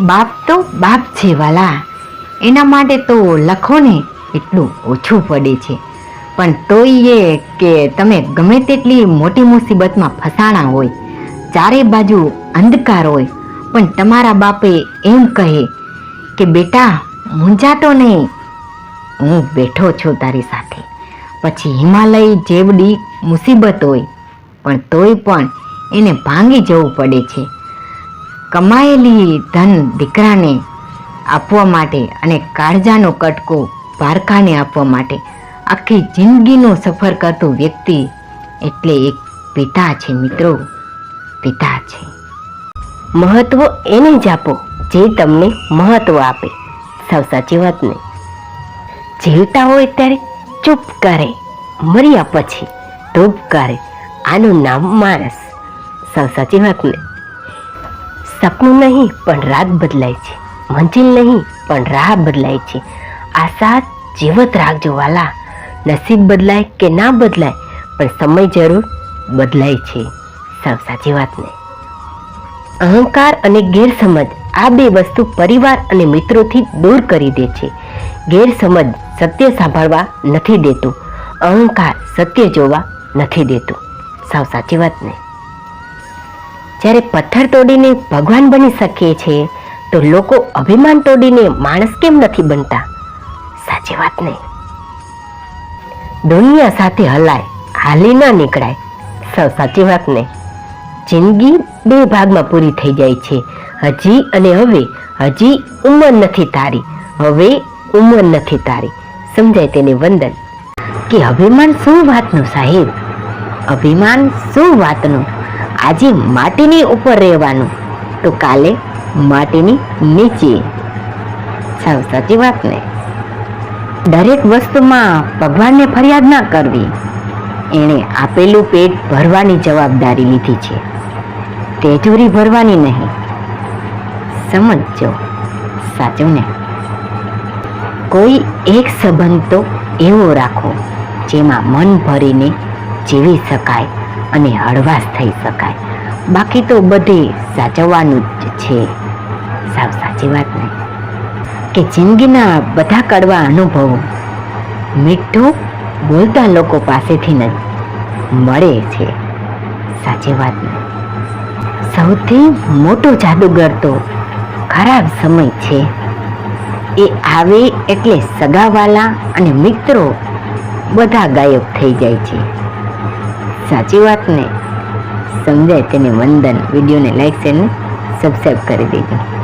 બાપ તો બાપ છે વાલા. એના માટે તો લખો ને એટલું ઓછું પડે છે. પણ તોય એ કે તમે ગમે તેટલી મોટી મુસીબતમાં ફસાણા હોય, ચારે બાજુ અંધકાર હોય, પણ તમારા બાપે એમ કહે કે, બેટા મૂંઝાતો નહીં. હું બેઠો છું તારી સાથે. પછી હિમાલય જેવડી મુસીબત હોય, પણ તોય પણ એને ભાંગી જવું પડે છે. કમાયેલી ધન દીકરાને આપવા માટે અને કાળજાનો કટકો ભારકાને આપવા માટે આખી જિંદગીનો સફર કરતો વ્યક્તિ એટલે એક પિતા છે મિત્રો. પિતા છે. મહત્વ એને જ આપો જે તમને મહત્વ આપે. સૌ સાચી વાત ને? જીવતા હોય ત્યારે ચૂપ કરે. મર્યા પછી ધૂપ કરે. આનું નામ માણસ. સૌ સાચી વાત ને? સપનું નહીં, પણ રાગ બદલાય છે. મંજિલ નહીં, પણ રાહ બદલાય છે. આશા જીવત રાખજો વાલા. નસીબ બદલાય કે ના બદલાય, પણ સમય જરૂર બદલાય છે. સાવ સાચી વાત ને. અહંકાર અને ગેરસમજ આ બે વસ્તુ પરિવાર અને મિત્રોથી દૂર કરી દે છે. ગેરસમજ સત્ય સાંભળવા નથી દેતું. અહંકાર સત્ય જોવા નથી દેતું. સાવ સાચી વાત ને. જ્યારે પથ્થર તોડીને ભગવાન બની શકીએ છીએ તો લોકો અભિમાન તોડીને માણસ કેમ નથી બનતા? સાચી વાત નહીં દુનિયા સાથે હલાય, હાલી ના નીકળાય. સૌ સાચી વાત નહીં જિંદગી બે ભાગમાં પૂરી થઈ જાય છે. હજી અને હવે, હજી ઉંમર નથી તારી. હવે ઉંમર નથી તારી. સમજાય તેને વંદન? કે અભિમાન શું વાતનું સાહેબ? અભિમાન શું વાતનું? આજે માટીની ઉપર રહેવાનું. તો કાલે માટીની નીચે. સાવ સાચી વાત ને. દરેક વસ્તુમાં ભગવાનને ફરિયાદ ના કરવી. એણે આપેલું પેટ ભરવાની જવાબદારી લીધી છે. તેજોરી ભરવાની નહીં. સમજજો. સાચું ને. કોઈ એક સંબંધ તો એવો રાખો જેમાં મન ભરીને જીવી શકાય. અને હળવાશ થઈ શકાય. બાકી તો બધે સાચવવાનું જ છે. સાવ સાચી વાત નહીં કે જિંદગીના બધા કડવા અનુભવો મીઠું બોલતા લોકો પાસેથી જ મળે છે. સાચી વાત નહીં સૌથી મોટો જાદુગર તો ખરાબ સમય છે. એ આવે એટલે સગાવાલા અને મિત્રો બધા ગાયબ થઈ જાય છે. સાચી વાત ને. સમજાય તેને વંદન. વિડીયોને લાઈક શેર ને સબસ્ક્રાઈબ કરી દેજો.